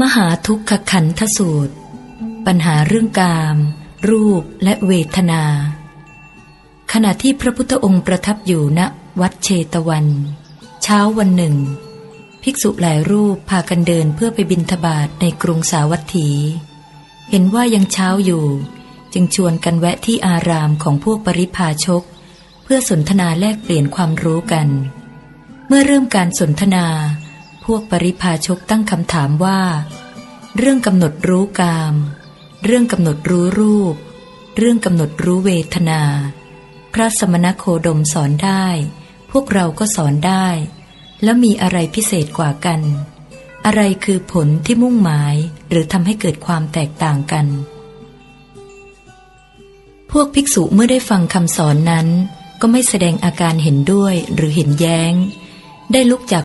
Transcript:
มหาทุกขขันธสูตร ปัญหาเรื่องกาม รูปและเวทนา ขณะที่พระพุทธองค์ประทับอยู่ณวัดเชตวัน เช้าวันหนึ่ง ภิกษุหลายรูปพากันเดินเพื่อไปบิณฑบาตในกรุงสาวัตถี เห็นว่ายังเช้าอยู่ จึงชวนกันแวะที่อารามของพวกปริพาชก เพื่อสนทนาแลกเปลี่ยนความรู้กัน เมื่อเริ่มการสนทนา วกปริพาชกตั้งคำถามว่า เรื่องกำหนดรู้กาม เรื่องกำหนดรู้รูป เรื่องกำหนดรู้เวทนา พระสมณโคดมสอนได้ พวกเราก็สอนได้ แล้วมีอะไรพิเศษกว่ากัน อะไรคือผลที่มุ่งหมายหรือทำให้เกิดความแตกต่างกัน พวกภิกษุเมื่อได้ฟังคำสอนนั้น ก็ไม่แสดงอาการเห็นด้วยหรือเห็นแย้ง ได้ลุกจาก